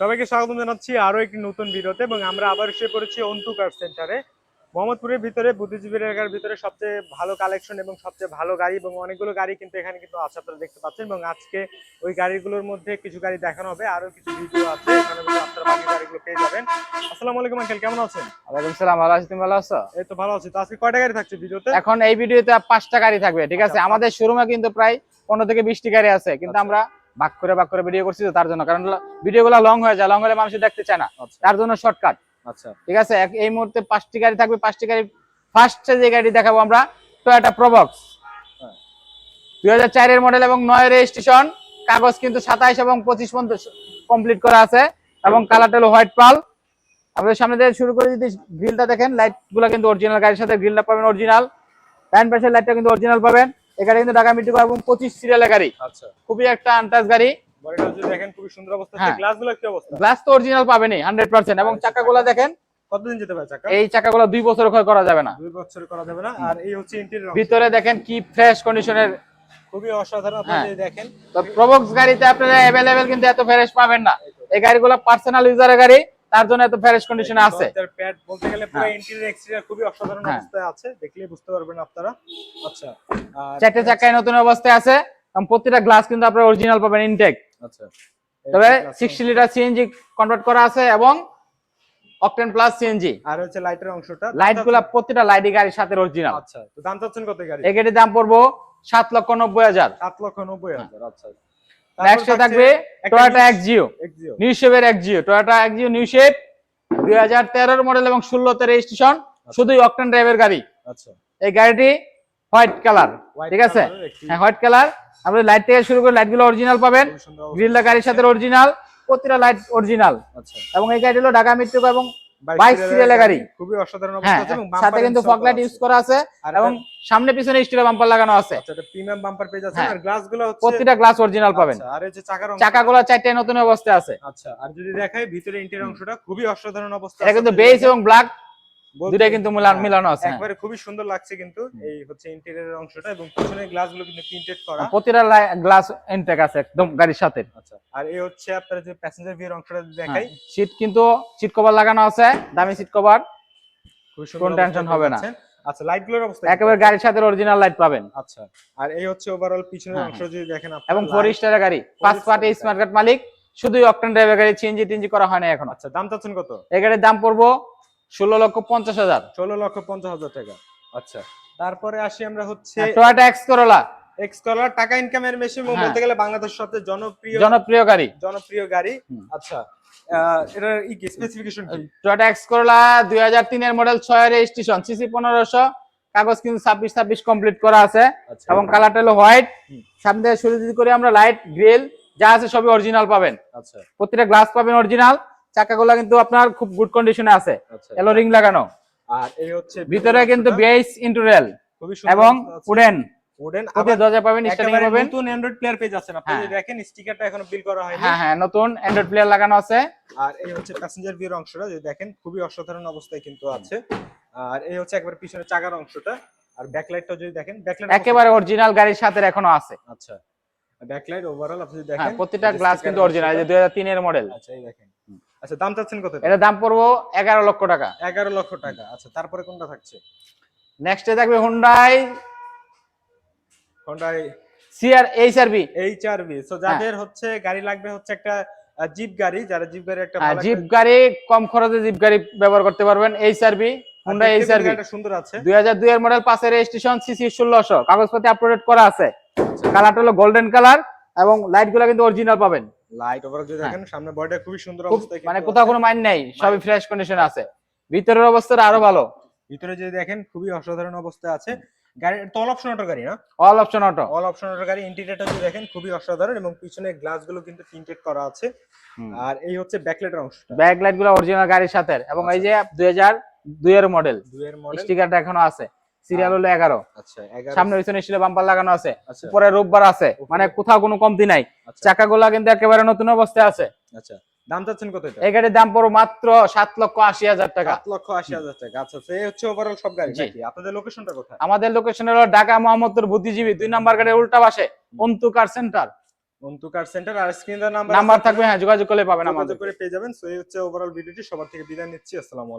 সবাইকে স্বাগত জানাচ্ছি আরও একটি নতুন ভিডিওতে এবং আমরা আবার এসে পড়েছি অন্তু কার সেন্টারে। মোহাম্মদপুরের ভিতরে বুদ্ধিজীবী এলাকার ভিতরে সবচেয়ে ভালো কালেকশন এবং সবচেয়ে ভালো গাড়ি এবং অনেকগুলো গাড়ি কিন্তু এখানে কিন্তু আছে আপনারা দেখতে পাচ্ছেন। এবং আজকে ওই গাড়িগুলোর মধ্যে কিছু গাড়ি দেখানো হবে আরও কিছু ভিডিও আছে এখানে কিন্তু আপনারা বাকি গাড়িগুলো পেয়ে যাবেন। আসসালামু আলাইকুম আঙ্কেল কেমন আছেন? ওয়ালাইকুম সালাম ভালো আছি তুমি ভালো আছো? এই তো ভালো আছি। তো আজকে কয়টা গাড়ি থাকছে ভিডিওতে? এখন এই ভিডিওতে পাঁচটা গাড়ি থাকবে ঠিক আছে? আচ্ছা, আমাদের শোরুমে কিন্তু প্রায় পনেরো থেকে বিশটি গাড়ি আছে কিন্তু আচ্ছা। আমরা ভাগ করে ভাগ করে ভিডিও করছি তো তার জন্য। কারণ ভিডিও ভিডিওগুলো লং হয়ে যায় লং হলে মানুষ দেখতে চায় না। আচ্ছা। তার জন্য শর্টকাট আচ্ছা। ঠিক আছে? এই মুহূর্তে পাঁচটি গাড়ি থাকবে পাঁচটি গাড়ি ফার্স্টে যে গাড়ি দেখাবো আমরা টয়োটা প্রবক্স হ্যাঁ। দুই হাজার চারের মডেল এবং নয় রেজিস্ট্রেশন কাগজ কিন্তু সাতাইশ এবং পঁচিশ পর্যন্ত কমপ্লিট করা আছে এবং কালারটা হলো হোয়াইট পাল আপনাদের সামনে থেকে শুরু করে যদি গ্রিলটা দেখেন লাইটগুলো কিন্তু অরিজিনাল গাড়ির সাথে গ্রিলটা পাবেন অরিজিনাল ডান পাশের লাইটটা কিন্তু অরিজিনাল পাবেন। গাড়ি কিন্তু ঢাকা মিট্রিক এবং পঁচিশ সিরিয়ালের গাড়ি। আচ্ছা। খুবই একটা আনটাচ গাড়ি। দেখেন খুবই সুন্দর অবস্থা। হ্যাঁ। গ্লাসগুলো কি অবস্থা? গ্লাস তো অরিজিনাল পাবেনই এবং চাকাগুলো দেখেন। কতদিন যেতে পারে চাকা? এই চাকাগুলো বছর ক্ষয় করা যাবে না। দুই বছর করা যাবে না। আর এই হচ্ছে ইন্টেরিয়র ভিতরে দেখেন কি ফ্রেশ কন্ডিশনের খুবই অসাধারণ। আপনারা হ্যাঁ। দেখেন। তো প্রবক্স গাড়িতে আপনারা কিন্তু এত ফ্রেশ পাবেন না। এই গাড়িগুলো পার্সোনাল ইউজারের গাড়ি। তার জন্য এত ফ্রেশ কন্ডিশনে আছে। দরজার প্যাড বলতে গেলে পুরো হ্যাঁ। ইন্টেরিয়র এক্সটেরিয়র খুবই অসাধারণ হ্যাঁ। অবস্থায় আছে দেখলেই বুঝতে পারবেন আপনারা। আচ্ছা চারটে চাকায় নতুন অবস্থায় আছে। এবং প্রতিটা গ্লাস কিন্তু আপনারা অরিজিনাল পাবেন ইনটেক আচ্ছা। তবে সিক্সটি লিটার সিএনজি কনভার্ট করা আছে এবং অকটেন প্লাস সিএনজি আর হচ্ছে লাইটের অংশটা। লাইটগুলা প্রতিটা লাইটই গাড়ির সাথে অরিজিনাল আচ্ছা তো দাম চাচ্ছেন কত গাড়ি এই গাড়ির দাম পড়ব সাত লক্ষ নব্বই হাজার। সাত লক্ষ নব্বই হাজার আচ্ছা। নেক্সটে থাকবে টয়োটা এক্সিও নিউ শেপের Axio Toyota Axio new shape দুই হাজার তেরোর মডেল এবং ষোলোতে রেজিস্ট্রেশন শুধুই অকটেন ড্রাইভের গাড়ি। আচ্ছা। এই গাড়িটি হোয়াইট কালার ঠিক আছে? হ্যাঁ হোয়াইট কালার। আপনি লাইট থেকে শুরু করে লাইটগুলো অরিজিনাল পাবেন গ্রিলটা গাড়ির সাথে অরিজিনাল প্রতিটা লাইট অরিজিনাল আচ্ছা। এবং এই গাড়ি হলো ঢাকা মিট্রো এবং 22 বাইশ সিরিয়ালের গাড়ি। খুবই অসাধারণ হ্যাঁ অবস্থা আছে এবং সাথে কিন্তু ফগ লাইট ইউজ করা আছে এবং সামনে পিছনে স্টিল বাম্পার লাগানো আছে। আচ্ছা প্রিমিয়াম বাম্পার পেজ আছে। আর গ্লাসগুলো হচ্ছে প্রতিটা গ্লাস অরিজিনাল পাবেন। আচ্ছা, আর এই যে চাকার অংশ চাকাগুলো চারটে নতুন অবস্থায় আছে। আচ্ছা আর যদি দেখাই ভিতরে ইন্টেরিয়র অংশটা খুবই অসাধারণ অবস্থা এটা কিন্তু বেস এবং ব্ল্যাক দুটাই কিন্তু মিলান- হ্যাঁ, মিলানো আছে, হ্যাঁ। একবারে খুবই সুন্দর লাগছে কিন্তু এই হচ্ছে ইন্টেরিয়র অংশটা এবং পিছনের গ্লাসগুলো কিন্তু প্রিন্টেড করা। প্রতিটা গ্লাস ইনটেক আছে একদম গাড়ির সাথে। আচ্ছা আর এই হচ্ছে আপনার যে প্যাসেঞ্জার ভিউর অংশটা দেখাই। সিট কিন্তু সিট কভার লাগানো আছে দামি সিট কভার কোনো অবস্থায় হবে না। আচ্ছা লাইটগুলোর অবস্থা? একেবারে গাড়ির সাথে অরিজিনাল লাইট পাবেন। আচ্ছা আর এই হচ্ছে ওভারঅল পিছনের হ্যাঁ, অংশ যদি দেখেন আপনারা এবং ফোর স্টারের গাড়ি পাঁচ পার্টি স্মার্ট কার্ড মালিক শুধুই অকটেন ড্রাইভার গাড়ি সিএনজি টিএনজি করা হয় না এখন। আচ্ছা দাম চাচ্ছেন কত? এই গাড়ির দাম পড়ব ষোলো লক্ষ পঞ্চাশ হাজার। ষোলো লক্ষ পঞ্চাশ হাজার টাকা। আচ্ছা তারপরে আসি আমরা হচ্ছে টয়োটা এক্স করোলা এক্স কলার টাকা ইনকামের মেশিন হ্যাঁ। বলতে গেলে বাংলাদেশের সবচেয়ে জনপ্রিয় জনপ্রিয় গাড়ি। জনপ্রিয় গাড়ি। আচ্ছা আহ, এটার স্পেসিফিকেশন কি? টয়োটা এক্স করোলা দুই হাজার তিনের মডেল রেজিস্ট্রেশন সিসি কাগজ কিন্তু ছাব্বিশ ছাব্বিশ কমপ্লিট করা আছে। আচ্ছা এবং কালারটা হলো হোয়াইট সামনে শুরু যদি করি আমরা লাইট গ্রিল যা আছে সবই অরিজিনাল পাবেন। আচ্ছা। প্রতিটা গ্লাস পাবেন অরিজিনাল চাকাগুলো কিন্তু আপনার খুব গুড কন্ডিশনে আছে। আচ্ছা এলো রিং লাগানো। আর এই হচ্ছে ভিতরে কিন্তু বেস ইন্টুরেল খুবই এবং আছে। উডেন উডেন আবার দরজা পাবেন স্টার্টিং পাবেন। নতুন অ্যান্ড্রয়েড প্লেয়ার পেজ আছেন আপনি হ্যাঁ। যদি দেখেন স্টিকারটা এখনও বিল করা হয়নি। হ্যাঁ হ্যাঁ নতুন অ্যান্ড্রয়েড প্লেয়ার লাগানো আছে। আর এই হচ্ছে প্যাসেঞ্জার ভিউর অংশটা যদি দেখেন খুবই অসাধারণ অবস্থায় কিন্তু আছে। আর এই হচ্ছে একবার পিছনে চাকার অংশটা। আর ব্যাকলাইটটা যদি দেখেন ব্যাকলাইট একেবারে অরিজিনাল গাড়ির সাথে এখনও আছে। আচ্ছা ব্যাকলাইট ওভারঅল আপনি যদি হ্যাঁ দেখেন প্রতিটা গ্লাস কিন্তু অরিজিনাল এই যে অংশটা। দুই হাজার তিনের মডেল আচ্ছা এই দেখেন। আচ্ছা দাম চাচ্ছেন কত? এটার দাম পড়ব এগারো লক্ষ টাকা। এগারো লক্ষ টাকা। আচ্ছা তারপরে কোনটা থাকছে? নেক্সটে থাকবে হুন্ডাই কোনটা CR HRV H R V so যাদের হচ্ছে গাড়ি লাগবে হচ্ছে একটা জিপ গাড়ি যারা জিপ গাড়ি একটা জিপ গাড়ি কম খরচে জিপ গাড়ি ব্যবহার করতে পারবেন এইচআরবি আর হুন্ডাই দেখতে কিন্তু এইচআরবি গাড়িটা সুন্দর আছে। দুই হাজার দুই এর মডেল পাঁচের রেজিস্ট্রেশন সিসি ষোলোশো। কাগজপত্র আপডেট করা আছে। কালারটা হলো গোল্ডেন কালার এবং লাইটগুলো কিন্তু অরিজিনাল পাবেন। লাইট ওভারঅল যদি হ্যাঁ। দেখেন সামনে বডিটা খুবই সুন্দর অবস্থায় মানে কোথাও কোনো মাইন নাই সবই ফ্রেশ কন্ডিশন আছে। ভিতরের অবস্থাটা আরও ভালো। ভিতরে যদি দেখেন খুবই অসাধারণ অবস্থায় আছে। গাড়ি তল অপশন অটো গাড়ি না? All option auto all option auto গাড়ি ইন্টিরিয়রটা যদি দেখেন খুবই অসাধারণ এবং পিছনে গ্লাসগুলো কিন্তু প্রিন্টেড করা আছে। আর এই হচ্ছে ব্যাকলাইটের অংশটা। ব্যাক লাইটগুলো অরিজিনাল গাড়ির সাথে এবং এই যে দুই হাজার দুই এর মডেল দুয়ের মডেল স্টিকারটা এখনও আছে। সিরিয়াল হলো এগারো। আচ্ছা 11 সামনে পিছনে স্টিলের বাম্পার লাগানো আছে। আচ্ছা। উপরে রোববার আছে। মানে কোথাও কোনো কমতি নাই। আচ্ছা। চাকাগুলা কিন্তু একেবারে নতুন অবস্থায় আছে। আচ্ছা। দাম চাচ্ছেন কত এটা? এই গাড়ির দাম পড়ো মাত্র সাত লক্ষ আশি হাজার টাকা। সাত লক্ষ আশি হাজার টাকা। আচ্ছা সে হচ্ছে ওভারঅল সব গাড়ি নাকি? আপনাদের লোকেশনটা কোথায়? আমাদের লোকেশন হলো ঢাকা মোহাম্মদপুর বুদ্ধিজীবী। দুই নাম্বার গাড়ির উল্টা পাশে Antu car centre Antu car centre আর নাম্বার নাম্বার থাকবে হ্যাঁ যোগাযোগ করলে পাবেন আমাদের। যোগাযোগ করে পেয়ে যাবেন। সো এই হচ্ছে ওভারঅল ভিডিওটি সবার থেকে বিদায় নিচ্ছি। আসসালামু আলাইকুম।